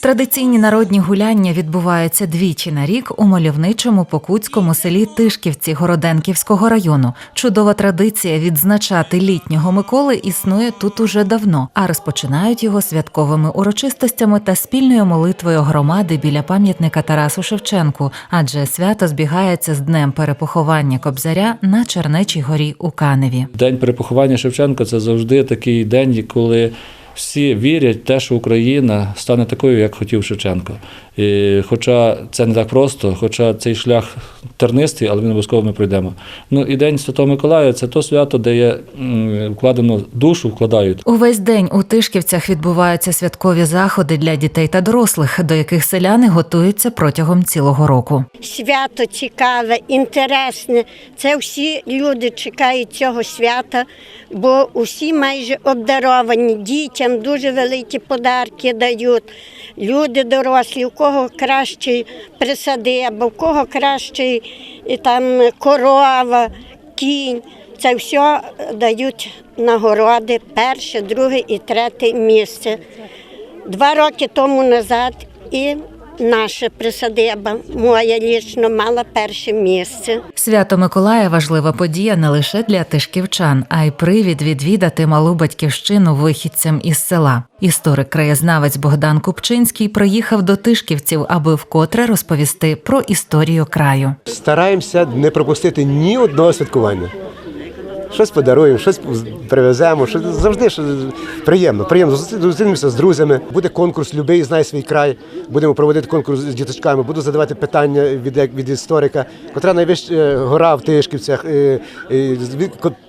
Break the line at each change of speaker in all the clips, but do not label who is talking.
Традиційні народні гуляння відбуваються двічі на рік у мальовничому покутському селі Тишківці Городенківського району. Чудова традиція відзначати літнього Миколи існує тут уже давно, а розпочинають його святковими урочистостями та спільною молитвою громади біля пам'ятника Тарасу Шевченку, адже свято збігається з днем перепоховання Кобзаря на Чернечій горі у Каневі.
День перепоховання Шевченка це завжди такий день, коли всі вірять в те, що Україна стане такою, як хотів Шевченко. І хоча це не так просто, хоча цей шлях тернистий, але він обов'язково ми пройдемо. Ну і День Святого Миколая це то свято, де є вкладено душу, вкладають.
Увесь день у Тишківцях відбуваються святкові заходи для дітей та дорослих, до яких селяни готуються протягом цілого року.
свято цікаве, інтересне. Це всі люди чекають цього свята, бо усі майже обдаровані. Дітям дуже великі подарки дають. Люди дорослі, у кого кращі присади, або у кого кращий там корова, кінь. Це все дають нагороди перше, друге і третє місце. Два роки тому назад і наша присадиба, моя лічно, мала перше місце.
Свято Миколая важлива подія не лише для тишківчан, а й привід відвідати малу батьківщину вихідцям із села. Історик-краєзнавець Богдан Купчинський приїхав до Тишківців, аби вкотре розповісти про історію краю.
Стараємося не пропустити ні одного святкування. Щось подаруємо, щось привеземо, щось завжди що приємно. Приємно зустрінемося з друзями. Буде конкурс Любий знає свій край. Будемо проводити конкурс з діточками. Буду задавати питання від від історика. Котра найвища е, гора в Тишківцях, е, е,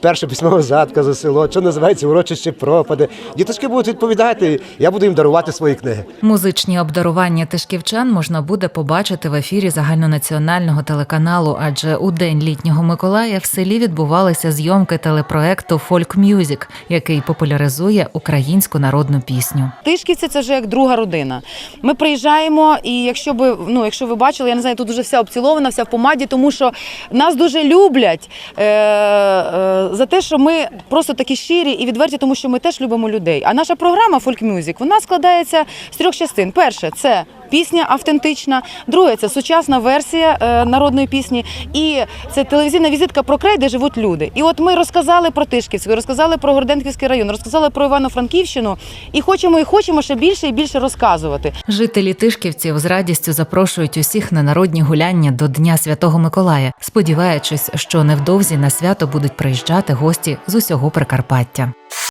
перша письмова задка за село, що називається урочище пропади. Діточки будуть відповідати. Я буду їм дарувати свої книги.
Музичні обдарування тишківчан можна буде побачити в ефірі загальнонаціонального телеканалу, адже у день літнього Миколая в селі відбувалися зйомки телепроекту Фольк Мюзік, який популяризує українську народну пісню.
Тишківці це вже як друга родина. Ми приїжджаємо, і якщо би ну, якщо ви бачили, я не знаю, тут вже вся обцілована, вся в помаді, тому що нас дуже люблять е, е, за те, що ми просто такі щирі і відверті, тому що ми теж любимо людей. А наша програма Folk Music, вона складається з трьох частин. Перше це пісня автентична, друге це сучасна версія е, народної пісні, і це телевізійна візитка про край, де живуть люди. І от ми розказали про Тишківську, розказали про Горденківський район, розказали про Івано-Франківщину, і хочемо і хочемо ще більше і більше розказувати.
Жителі Тишківців з радістю запрошують усіх на народні гуляння до Дня Святого Миколая, сподіваючись, що невдовзі на свято будуть приїжджати гості з усього Прикарпаття.